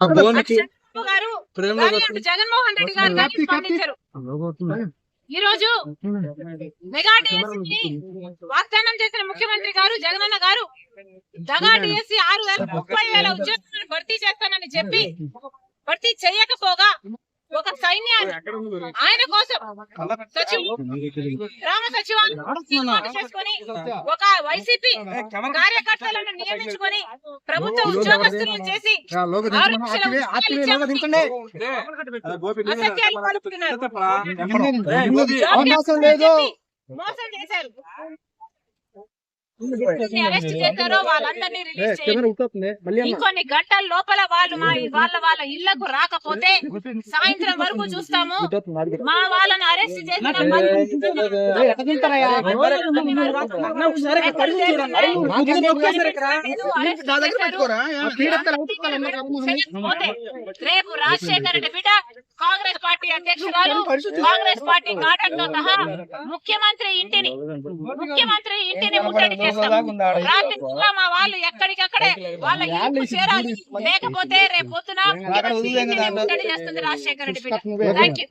జగన్మోహన్ రెడ్డి గారు ఈ రోజు మెగా డిఎస్సి వాగ్దానం చేసిన ముఖ్యమంత్రి గారు జగనన్న గారు దగా డిఎస్సి ఆరు వేల ముప్పై వేల ఉద్యోగాలను భర్తీ చేస్తానని చెప్పి భర్తీ చేయకపోగా ఆయన కోసం సచివ గ్రామ సచివాలయం తీర్మానం చేసుకొని ఒక వైసీపీ కార్యకర్తలను నియమించుకొని ప్రభుత్వ ఉద్యోగస్తులను చేసి అసత్యాలు పలుకుతున్నారు మోసం చేశారు అరెస్ట్ చేశారో వాళ్ళందరినీ రిలీజ్ చేయండి. ఇంకొన్ని గంటల లోపల వాళ్ళు మా వాళ్ళ వాళ్ళ ఇళ్ళకు రాకపోతే సాయంత్రం వరకు చూస్తాము. మా వాళ్ళని అరెస్ట్ చేసిన రేపు రాజశేఖర రెడ్డి బిడ్డ కాంగ్రెస్ పార్టీ అధ్యక్షురాలు కాంగ్రెస్ పార్టీ కాటంతో సహా ముఖ్యమంత్రి ఇంటిని ముఖ్యమంత్రి ఇంటిని ముట్టడి చేస్తాం. రాత్రి మా వాళ్ళు ఎక్కడికక్కడే వాళ్ళ ఇల్లు చేరాలి లేకపోతే రేపు పొద్దున ముఖ్యమంత్రి ఇంటిని ముట్టడి చేస్తుంది రాజశేఖర రెడ్డి బిడ్డ. Thank you